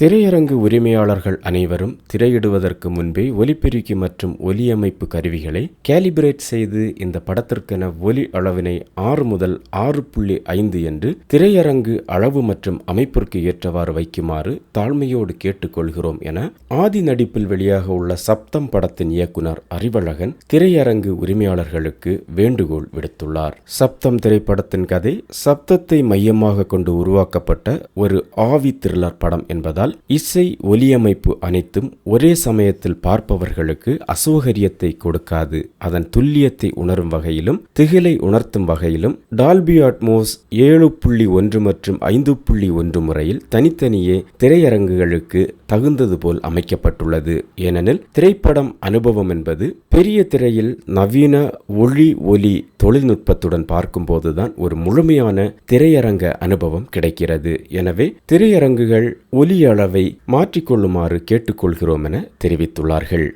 திரையரங்கு உரிமையாளர்கள் அனைவரும் திரையிடுவதற்கு முன்பே ஒலிபெருக்கி மற்றும் ஒலியமைப்பு கருவிகளை கேலிபிரேட் செய்து இந்த படத்திற்கென ஒலி அளவினை ஆறு முதல் ஆறு புள்ளி ஐந்து என்று திரையரங்கு அளவு மற்றும் அமைப்பிற்கு ஏற்றவாறு வைக்குமாறு தாழ்மையோடு கேட்டுக்கொள்கிறோம் என ஆதி நடிப்பில் வெளியாக உள்ள சப்தம் படத்தின் இயக்குனர் அறிவழகன் திரையரங்கு உரிமையாளர்களுக்கு வேண்டுகோள் விடுத்துள்ளார். சப்தம் திரைப்படத்தின் கதை சப்தத்தை மையமாக கொண்டு உருவாக்கப்பட்ட ஒரு ஆவி த்ரில்லர் படம் என்பதால் இசை ஒலியமைப்பு அனைத்தும் ஒரே சமயத்தில் பார்ப்பவர்களுக்கு அசௌகரியத்தை கொடுக்காது. அதன் துல்லியத்தை உணரும் வகையிலும் திகிலை உணர்த்தும் வகையிலும் டால்பி அட்மோஸ் ஏழு புள்ளி ஒன்று மற்றும் ஐந்து புள்ளி ஒன்று முறையில் தனித்தனியே திரையரங்குகளுக்கு தகுந்தது போல் அமைக்கப்பட்டுள்ளது. ஏனெனில் திரைப்படம் அனுபவம் என்பது பெரிய திரையில் நவீன ஒளி ஒலி தொழில்நுட்பத்துடன் பார்க்கும்போதுதான் ஒரு முழுமையான திரையரங்க அனுபவம் கிடைக்கிறது. எனவே திரையரங்குகள் ஒலி அளவை மாற்றிக்கொள்ளுமாறு கேட்டுக்கொள்கிறோம் என தெரிவித்துள்ளார்கள்.